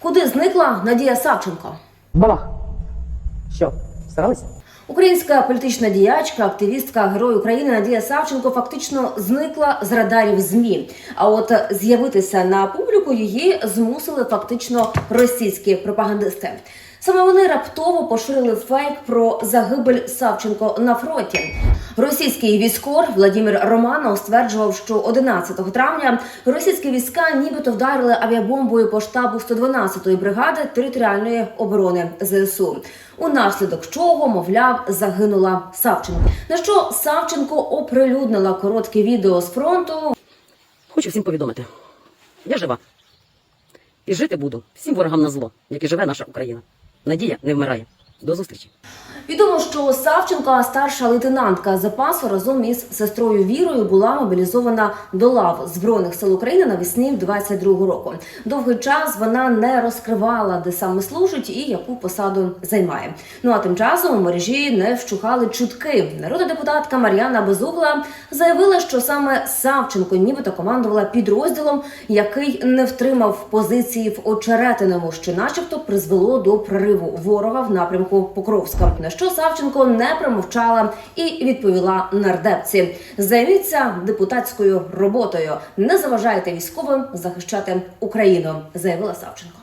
Куди зникла Надія Савченко? Бабах. Що, старалися? Українська політична діячка, активістка, герой України Надія Савченко фактично зникла з радарів змі. А от з'явитися на публіку її змусили фактично російські пропагандисти. Саме вони раптово поширили фейк про загибель Савченко на фронті. Російський військор Владимир Романов стверджував, що 11 травня російські війська нібито вдарили авіабомбою по штабу 112-ї бригади територіальної оборони ЗСУ. Унаслідок чого, мовляв, загинула Савченко. На що Савченко оприлюднила коротке відео з фронту, Хочу всім повідомити. Я жива. І жити буду всім ворогам на зло, як і живе наша Україна. Надія не вмирає. До зустрічі. Відомо, що Савченко, старша лейтенантка запасу, разом із сестрою Вірою була мобілізована до лав збройних сил України навесні 22-го року. Довгий час вона не розкривала, де саме служить і яку посаду займає. Ну а тим часом у мережі не вщухали чутки. Народна депутатка Мар'яна Безугла заявила, що саме Савченко нібито командувала підрозділом, який не втримав позиції в очеретиному, що, начебто, призвело до прориву ворога в напрямку Покровська. Що Савченко не промовчала і відповіла нардепці: займіться депутатською роботою, не заважайте військовим захищати Україну, заявила Савченко.